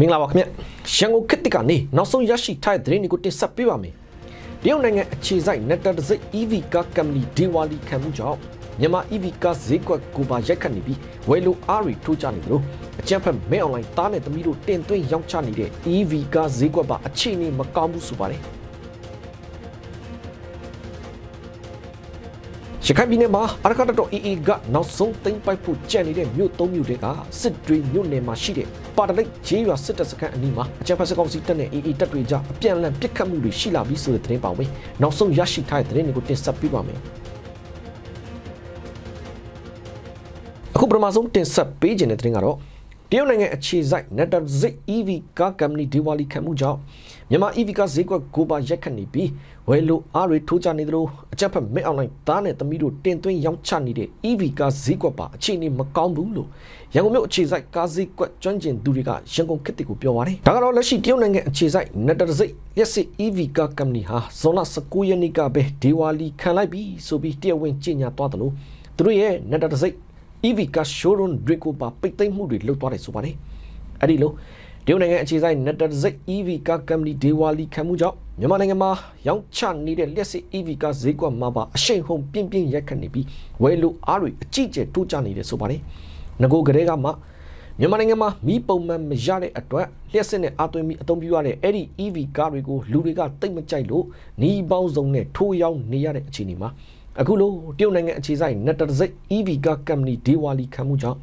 မင်္ဂလာပါခင်ဗျရန်ကုန်ခေတ်တစ်ကနေနောက်ဆုံးရရှိထားတဲ့သတင်းတွေကိုတင်ဆက်ပေးပါမယ်တရုတ်နိုင်ငံအခြေစိုက် Netta တစိ EV ကားကမ္ပဏီဒီဝါလီခံမှုကြောင့်မြန်မာ EV ကားဈေးကွက်ကိုပါရိုက်ခတ်နေပြီးဝယ်လိုအားတွေထိုးကျနေတယ်လို့အကြံဖက်မဲအွန်လိုင်းသားနဲ့သမီးတို့တင်သွင်းရောင်းချနေတဲ့ EV ကားဈေးကွက်ပါအခြေအနေမကောင်းဘူးဆိုပါတယ် ရခိုင်ပြည်နယ်မှာအရကတတော် AA ကနောက်ဆုံးသိမ်းပိုက်ဖို့ကြံနေတဲ့မြို့သုံးမြို့တွေကစစ်တွေမြို့နယ်မှာရှိတဲ့ပါတလိတ်ဂျေးရွာစစ်တပ်စခန်းအနီးမှာအကြမ်းဖက်စကောင်စီတပ်နဲ့ AA တပ်တွေကြားအပြန်အလှန်ပစ်ခတ်မှုတွေရှိလာပြီးဆိုတဲ့သတင်းပါဝင်နောက်ဆုံးရရှိထားတဲ့သတင်းတွေကိုတင်ဆက်ပေးပါမယ်အခုပထမဆုံးတင်ဆက်ပေးခြင်းတဲ့သတင်းကတော့ တရုတ်နိုင်ငံအခြေစိုက် Netta Zik EV ကားကမ္ပဏီဒီဝါလီခံမှုကြောင့်မြန်မာ EV ကားဈေးကွက်ကိုပါရက်ခတ်နေပြီးဝယ်လိုအားတွေထိုးကြနေသလိုအကြက်ဖက်မက်အွန်လိုင်းသားနဲ့သမီးတို့တင်သွင်းရောင်းချနေတဲ့ EV ကားဈေးကွက်ပါအခြေအနေမကောင်းဘူးလို့ရန်ကုန်မြို့အခြေစိုက်ကားဈေးကွက်ကျွမ်းကျင်သူတွေကရန်ကုန်ခေတ်တစ်ကိုပြောပါတယ်။ဒါကတော့လက်ရှိတရုတ်နိုင်ငံအခြေစိုက် Netta Zik ရက်စစ် EV ကားကမ္ပဏီဟာဇွန်လ19ရက်နေ့ကပဲဒီဝါလီခံလိုက်ပြီးဆိုပြီးတရားဝင်ကြေညာသွားတယ်လို့သူတို့ရဲ့ Netta Zik EV က showroom တွေကိုပါပိတ်သိမ်းမှုတွေလုပ်သွားတယ်ဆိုပါတယ်။အဲ့ဒီလိုတရုတ်နိုင်ငံအခြေစိုက် Netazic EV ကကမ္ပဏီဒေဝါလီခံမှုကြောင့်မြန်မာနိုင်ငံမှာရောင်းချနေတဲ့လျှက်စစ် EV ကဈေးကွက်မှာပါအရှိန်ဟုန်ပြင်းပြင်းရက်ခတ်နေပြီးဝယ်လိုအားတွေအကြီးကျယ်တိုးကျနေတယ်ဆိုပါတယ်။ငကိုကလေးကမှမြန်မာနိုင်ငံမှာမီးပုံမှန်မရတဲ့အတွက်လျှက်စစ်နဲ့အာသွင်းပြီးအသုံးပြုရတဲ့အဲ့ဒီ EV ကားတွေကိုလူတွေကတိတ်မကြိုက်လို့နီးပေါင်းစုံနဲ့ထိုးရောင်းနေရတဲ့အခြေအနေမှာ အခုလိုတရုတ်နိုင်ငံအခြေစိုက် Netazic EV ကကမ္ပဏီဒေဝါလီခံမှုကြောင့်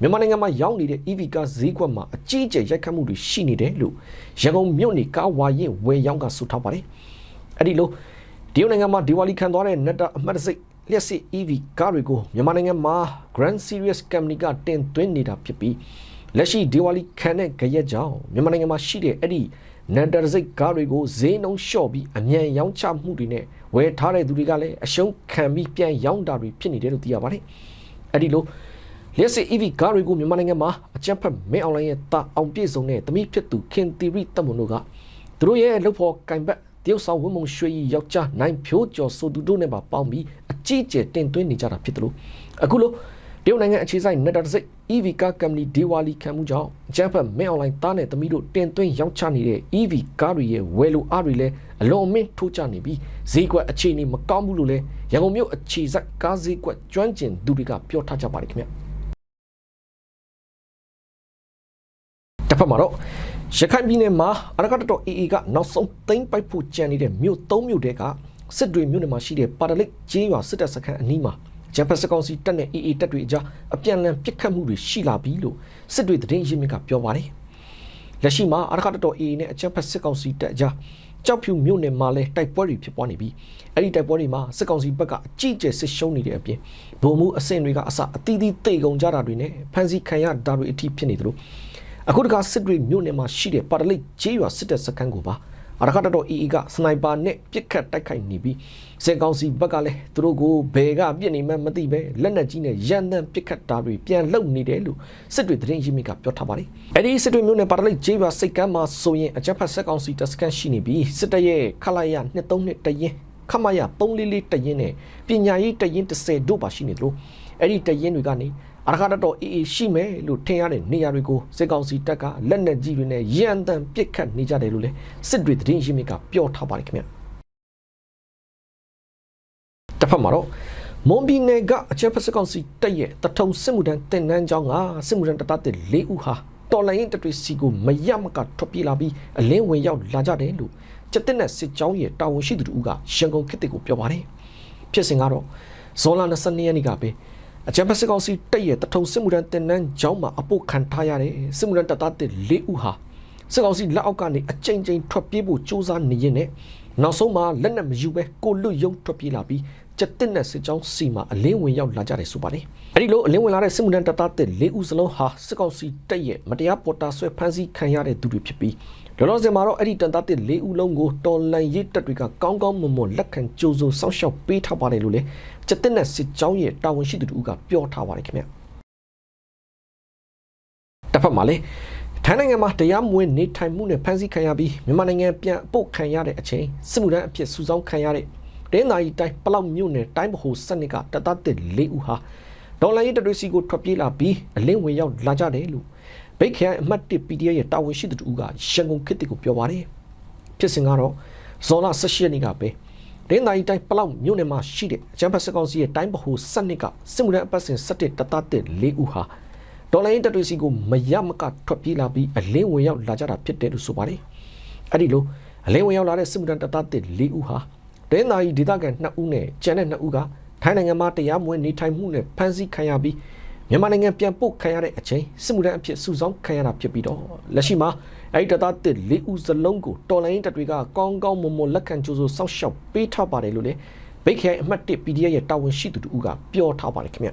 မြန်မာနိုင်ငံမှာရောင်းနေတဲ့ EV ကားဈေးကွက်မှာအကြီးအကျယ်ရိုက်ခတ်မှုတွေရှိနေတယ်လို့ရန်ကုန်မြို့နေကားဝါရင်ဝယ်ရောင်းကဆိုထားပါတယ်။အဲ့ဒီလိုတရုတ်နိုင်ငံမှာဒီဝါလီခံသွားတဲ့ Netta အမှတ်တစိလျက်စစ် EV ကားတွေကိုမြန်မာနိုင်ငံမှာ Grand Series Company ကတင်သွင်းနေတာဖြစ်ပြီးလက်ရှိဒီဝါလီခံတဲ့ကြရက်ကြောင့်မြန်မာနိုင်ငံမှာရှိတဲ့အဲ့ဒီ Netta စိတ်ကားတွေကိုဈေးနှုန်းလျှော့ပြီးအမြန်ရောင်းချမှုတွေနဲ့ဝယ်ထားတဲ့သူတွေကလည်းအရှုံးခံပြီးပြန်ရောင်းတာတွေဖြစ်နေတယ်လို့သိရပါတယ်။အဲ့ဒီလိုလျက်စစ် EV ကားတွေကိုမြန်မာနိုင်ငံမှာအကြံဖက်မင်းအွန်လိုင်းရဲ့တာအောင်ပြည့်စုံတဲ့တမိဖြစ်သူခင်တီရီတပ်မွန်တို့ကသူတို့ရဲ့လှုပ်ဖို့ကင်ဘက်တရုတ်ဆောင်ဝင်းမုံရွှေကြီးယောက်ျားနိုင်ဖြိုးကျော်ဆိုသူတို့နဲ့ပါပေါင်းပြီးအကြီးကျယ်တင်သွင်းနေကြတာဖြစ်တယ်လို့အခုလို့တ ရုတ်နိုင်ငံအခြေစိုက် Netazic EV ကားကမ္ပဏီဒီဝါလီခံမှုကြောင့်အကြံဖက်မင်းအွန်လိုင်းတားနဲ့တမိတို့တင်သွင်းရောင်းချနေတဲ့ EV ကားတွေရဲ့ဝယ်လိုအားတွေလည်းအလွန်အမင်းထိုးကျနေပြီးဈေးကွက်အခြေအနေမကောင်းဘူးလို့လည်းရန်ကုန်မြို့အခြေစိုက်ကားဈေးကွက်ကျွမ်းကျင်သူတွေကပြောထားကြပါတယ်ခင်ဗျာတစ်ဖက်မှာတော့ရခိုင်ပြည်နယ်မှာအရကတတော် AA ကနောက်ဆုံးသိမ်းပိုက်ဖို့ကြံနေတဲ့မြို့၃မြို့တဲကစစ်တွေမြို့နယ်မှာရှိတဲ့ပါတလိတ်ကျေးရွာစစ်တပ်စခန်းအနီးမှာ ဂျပန်စကောင်စီတပ်နဲ့ AA တပ်တွေအကြားအပြန်အလှန်ပစ်ခတ်မှုတွေရှိလာပြီလို့စစ်တွေသတင်းရင်းမြစ်ကပြောပါတယ်။လက်ရှိမှာအရကတတော် AA နဲ့အကြမ်းဖက်စစ်ကောင်စီတပ်အကြားကြောက်ဖြူမြို့နယ်မှာလည်းတိုက်ပွဲတွေဖြစ်ပွားနေပြီးအဲ့ဒီတိုက်ပွဲတွေမှာစစ်ကောင်စီဘက်ကအကြီးကျယ်စစ်ရှုံးနေတဲ့အပြင်ဗိုလ်မှူးအဆင့်တွေကအစအသီးသီးတေကုန်ကြတာတွေနဲ့ဖမ်းဆီးခံရတာတွေအထိဖြစ်နေသလိုအခုတခါစစ်တွေမြို့နယ်မှာရှိတဲ့ပါတလိတ်ကျေးရွာစစ်တပ်စခန်းကိုပါ အရခတတော် EE ကစနိုက်ပါနဲ့ပစ်ခတ်တိုက်ခိုက်နေပြီးစေကောင်စီဘက်ကလည်းသူတို့ကိုဘယ်ကပြစ်နေမှမသိပဲလက်နက်ကြီးနဲ့ရန်တမ်းပစ်ခတ်တာတွေပြန်လှုပ်နေတယ်လို့စစ်တွေသတင်းရင်းမြစ်ကပြောထားပါတယ်။အဲဒီစစ်တွေမြို့နယ်ပါတလိတ်ကျေးရွာစိတ်ကမ်းမှာဆိုရင်အကြက်ဖက်စက်ကောင်စီတပ်စခန်းရှိနေပြီးစစ်တပ်ရဲ့ခလာရ232တရင်ခမရ344တရင်နဲ့ပညာရေးတရင်30တို့ပါရှိနေတယ်လို့အဲ့ဒီတရင်တွေကနေ အရခတတော်အေးအေးရှိမယ်လို့ထင်ရတဲ့နေရာတွေကိုစစ်ကောင်စီတပ်ကလက်နက်ကြီးတွေနဲ့ရန်တမ်းပစ်ခတ်နေကြတယ်လို့လည်းစစ်တွေသတင်းရင်းမြစ်ကပြောထားပါတယ်ခင်ဗျတစ်ဖက်မှာတော့မွန်ပြည်နယ်ကအချက်ဖက်စစ်ကောင်စီတပ်ရဲ့တထုံစစ်မှုထမ်းတင်နန်းကျောင်းကစစ်မှုထမ်းတပ်သားတွေ၄ဦးဟာတော်လိုင်းရင်တတွေစီကိုမရမကထွက်ပြေးလာပြီးအလင်းဝင်ရောက်လာကြတယ်လို့ကျက်တဲ့နဲ့စစ်ကြောင်းရဲ့တာဝန်ရှိသူတို့ကရန်ကုန်ခေတ်တွေကိုပြောပါတယ်ဖြစ်စဉ်ကတော့ဇွန်လ22ရက်နေ့ကပဲ အကြံဖက်စစ်ကောင်စီတပ်ရဲ့တထုံစစ်မှုထမ်းတင်နန်းကျောင်းမှာအပုတ်ခံထားရတဲ့စစ်မှုထမ်းတပ်သားတွေ၄ဦးဟာစစ်ကောင်စီလက်အောက်ကနေအကြိမ်ကြိမ်ထွက်ပြေးဖို့ကြိုးစားနေရင်နဲ့နောက်ဆုံးမှာလက်နက်မယူပဲကိုလွတ်ယုံထွက်ပြေးလာပြီး ကျက်တဲ့နဲ့စစ်ကြောင်းစီမှာအလင်းဝင်ရောက်လာကြတယ်ဆိုပါတယ်။အဲဒီလိုအလင်းဝင်လာတဲ့စစ်မှုထမ်းတပ်သားတွေ၄ဦးစလုံးဟာစစ်ကောင်စီတပ်ရဲ့မတရားပေါ်တာဆွဲဖမ်းဆီးခံရတဲ့သူတွေဖြစ်ပြီးလောလောဆယ်မှာတော့အဲ့ဒီတန်သားတစ်၄ဦးလုံးကိုတော်လန်ရေးတပ်တွေကကောင်းကောင်းမွန်မွန်လက်ခံကြိုးစိုးစောင့်ရှောက်ပေးထားပါတယ်လို့လေကျက်တဲ့နဲ့စစ်ကြောင်းရဲ့တာဝန်ရှိသူတို့ကပြောထားပါတယ်ခင်ဗျတစ်ဖက်မှာလေထိုင်းနိုင်ငံမှာတရားမဝင်နေထိုင်မှုနဲ့ဖမ်းဆီးခံရပြီးမြန်မာနိုင်ငံပြန်အပုတ်ခံရတဲ့အချိန်စစ်မှုထမ်းအဖြစ်စုဆောင်းခံရတဲ့ တင်းသာရီတိုင်းပလောက်မြို့နယ်တိုင်းဗဟိုစနစ်ကတပ်သားတစ်၄ဦးဟာဒေါ်လာရေးတတွေစီကိုထွက်ပြေးလာပြီးအလင်းဝင်ရောက်လာကြတယ်လို့ဘိတ်ခရိုင်အမှတ်1 PDF ရဲ့တာဝန်ရှိသူတူကရန်ကုန်ခေတ်ကိုပြောပါတယ်ဖြစ်စဉ်ကတော့ဇော်လ18ရက်နေ့ကပဲဒင်းတိုင်းတိုင်းပလောက်မြို့နယ်မှာရှိတဲ့အချမ်းဖတ်စကောင်စီရဲ့တိုင်းဗဟိုစနစ်ကစစ်မှုထမ်းအပတ်စဉ်17တတတဲ့၄ဦးဟာဒေါ်လာရင်းတပ်တွေစီကိုမရမကထွက်ပြေးလာပြီးအလင်းဝင်ရောက်လာကြတာဖြစ်တယ်လို့ဆိုပါတယ်အဲ့ဒီလိုအလင်းဝင်ရောက်လာတဲ့စစ်မှုထမ်းတတတဲ့၄ဦးဟာ ဒင်းတိုင်းဒေသခံ2ဦးနဲ့ကျန်တဲ့2ဦးကထိုင်းနိုင်ငံမှာတရားမဝင်နေထိုင်မှုနဲ့ဖမ်းဆီးခံရပြီးမြန်မာနိုင်ငံပြန်ပို့ခံရတဲ့အချိန်စစ်မှုထမ်းအဖြစ်စုဆောင်းခံရတာဖြစ်ပြီးတော့လက်ရှိမှာအဲ့ဒီတသားတစ်လေးဦးစလုံးကိုတော်လိုင်းတပ်တွေကကောင်းကောင်းမွန်မွန်လက်ခံကြိုးဆိုစောင့်ရှောက်ပေးထားပါတယ်လို့လေဘိတ်ခိုင်အမှတ်1 PDF ရဲ့တာဝန်ရှိသူတူကပြောထားပါတယ်ခင်ဗျ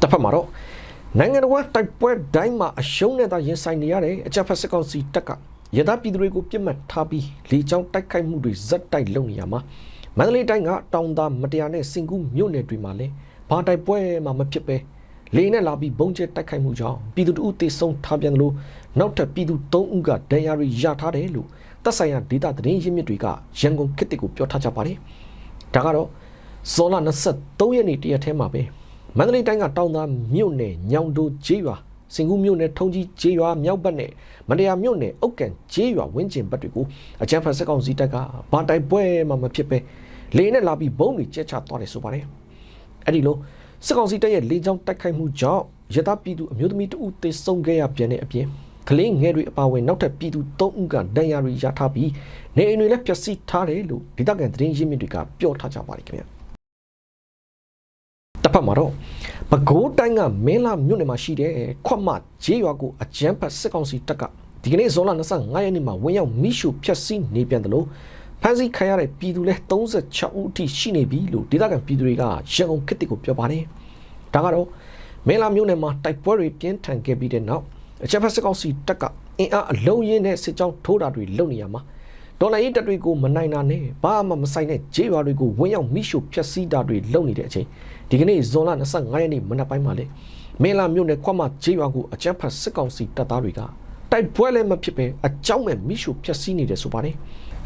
တစ်ဖက်မှာတော့နိုင်ငံတော်တိုက်ပွဲတိုင်းမှာအရှုံးနဲ့သာရင်ဆိုင်နေရတဲ့အကြမ်းဖက်စစ်ကောင်စီတပ်က ရသပြည်သူတွေကိုပြစ်မှတ်ထားပြီးလေကြောင်းတိုက်ခိုက်မှုတွေဇက်တိုက်လုပ်နေရမှာမန္တလေးတိုင်းကတောင်သာမတရားနဲ့စင်ကူးမြို့နယ်တွေမှာလည်းဘာတိုက်ပွဲမှမဖြစ်ပဲလေနဲ့လာပြီးဘုံကျဲတိုက်ခိုက်မှုကြောင့်ပြည်သူတို့တေဆုံးထားပြန်တယ်လို့နောက်ထပ်ပြည်သူ3ဦးကဒဏ်ရာတွေရထားတယ်လို့တပ်ဆိုင်ရာဒေတာသတင်းရင်းမြစ်တွေကရန်ကုန်ခေတ်ကိုပြောထားကြပါတယ်။ဒါကတော့ဇော်လ23ရက်နေ့တရက်ထဲမှာပဲမန္တလေးတိုင်းကတောင်သာမြို့နယ်ညောင်တိုကျေးရွာ စင်ကူးမြို့နယ်ထုံကြီးကျေးရွာမြောက်ဘက်နဲ့မတရားမြို့နယ်အုတ်ကန်ကျေးရွာဝင်းကျင်ဘက်တွေကိုအကြမ်းဖက်စစ်ကောင်စီတပ်ကဘာတိုက်ပွဲမှမဖြစ်ပဲလေနဲ့လာပြီးဘုံတွေကျက်ချသွားတယ်ဆိုပါတယ်။အဲ့ဒီလိုစစ်ကောင်စီတပ်ရဲ့လေကြောင်းတိုက်ခိုက်မှုကြောင့်ရတပြည်သူအမျိုးသမီးတဦးသေဆုံးခဲ့ရပြန်တဲ့အပြင်ကလေးငယ်တွေအပါအဝင်နောက်ထပ်ပြည်သူ၃ဦးကဒဏ်ရာတွေရထားပြီးနေအိမ်တွေလည်းပျက်စီးထားတယ်လို့ဒေသခံသတင်းရင်းမြစ်တွေကပြောထားကြပါတယ်ခင်ဗျာတစ်ဖ က်မှာတော့ပဲခူးတိုင်းကမင်းလာမြို့နယ်မှာရှိတဲ့ခွတ်မဂျေးရွာကိုအကြမ်းဖက်စစ်ကောင်စီတပ်ကဒီကနေ့ဇွန်လ25ရက်နေ့မှာဝင်ရောက်မိရှုဖျက်ဆီးနေပြန်တယ်လို့ဖမ်းဆီးခံရတဲ့ပြည်သူလဲ36ဦးအထိရှိနေပြီလို့ဒေသခံပြည်သူတွေကရန်ကုန်ခေတ်တစ်ကိုပြောပါတယ်။ဒါကတော့မင်းလာမြို့နယ်မှာတိုက်ပွဲတွေပြင်းထန်ခဲ့ပြီးတဲ့နောက်အချက်ဖက်စစ်ကောင်စီတပ်ကအင်အားအလုံးရင်းနဲ့စစ်ကြောင်းထိုးတာတွေလုပ်နေရမှာ ဒေါ်လာရေးတပ်တွေကိုမနိုင်တာနဲ့ဘာမှမဆိုင်တဲ့ဂျေးရွာတွေကိုဝင်းရောက်မိရှုဖျက်ဆီးတာတွေလုပ်နေတဲ့အချိန်ဒီကနေ့ဇွန်လ25ရက်နေ့မနက်ပိုင်းမှာလေမင်းလာမြို့နယ်ခွတ်မဂျေးရွာကိုအချက်ဖက်စစ်ကောင်စီတပ်သားတွေက တိုက်ပွဲလည်းမဖြစ်ပဲအကြောင်းမဲ့မိရှုဖျက်ဆီးနေတယ်ဆိုပါတယ်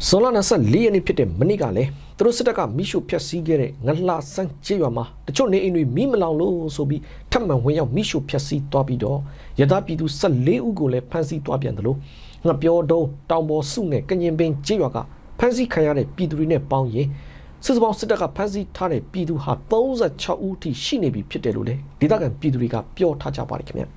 ဇွန်လ24ရက်နေ့ဖြစ်တဲ့မနေ့ကလည်းသူတို့စစ်တပ်ကမိရှုဖျက်ဆီးခဲ့တဲ့ငလှဆန်းကျေးရွာမှာတချို့နေအိမ်တွေမိမလောင်လို့ဆိုပြီးထပ်မံဝင်ရောက်မိရှုဖျက်ဆီးသွားပြီးတော့ရသပြည်သူ14ဦးကိုလည်းဖမ်းဆီးသွားပြန်တယ်လို့ငပြောတုံးတောင်ပေါ်စုနဲ့ကညင်ပင်ကျေးရွာကဖမ်းဆီးခံရတဲ့ပြည်သူတွေနဲ့ပေါင်းရင်စစ်စပေါင်းစစ်တပ်ကဖမ်းဆီးထားတဲ့ပြည်သူဟာ36ဦးထိရှိနေပြီဖြစ်တယ်လို့လေဒေသခံပြည်သူတွေကပြောထားကြပါတယ်ခင်ဗျာ